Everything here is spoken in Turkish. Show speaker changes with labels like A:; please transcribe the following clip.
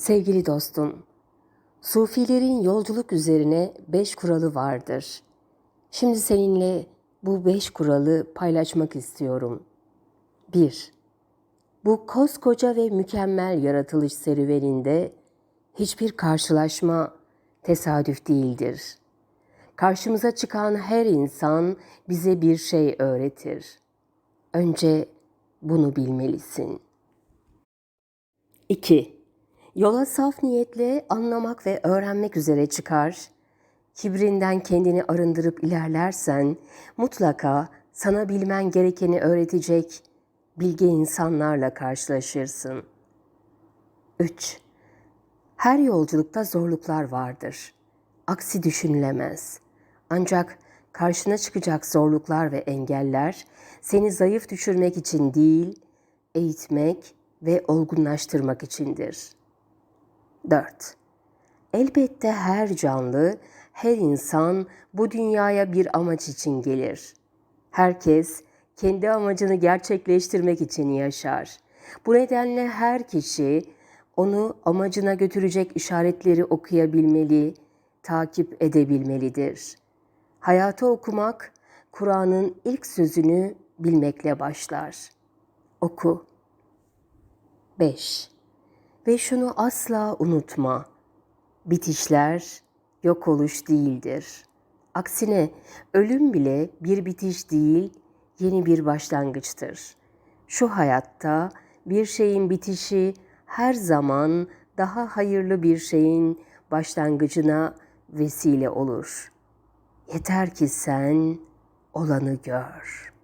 A: Sevgili dostum, Sufilerin yolculuk üzerine beş kuralı vardır. Şimdi seninle bu beş kuralı paylaşmak istiyorum. 1. Bu koskoca ve mükemmel yaratılış serüveninde hiçbir karşılaşma tesadüf değildir. Karşımıza çıkan her insan bize bir şey öğretir. Önce bunu bilmelisin. 2. Yola saf niyetle anlamak ve öğrenmek üzere çıkar. Kibrinden kendini arındırıp ilerlersen mutlaka sana bilmen gerekeni öğretecek bilge insanlarla karşılaşırsın. 3. Her yolculukta zorluklar vardır. Aksi düşünülemez. Ancak karşına çıkacak zorluklar ve engeller seni zayıf düşürmek için değil, eğitmek ve olgunlaştırmak içindir. 4. Elbette her canlı, her insan bu dünyaya bir amaç için gelir. Herkes kendi amacını gerçekleştirmek için yaşar. Bu nedenle her kişi onu amacına götürecek işaretleri okuyabilmeli, takip edebilmelidir. Hayatı okumak, Kur'an'ın ilk sözünü bilmekle başlar. Oku. 5. Ve şunu asla unutma. Bitişler yok oluş değildir. Aksine ölüm bile bir bitiş değil, yeni bir başlangıçtır. Şu hayatta bir şeyin bitişi her zaman daha hayırlı bir şeyin başlangıcına vesile olur. Yeter ki sen olanı gör.''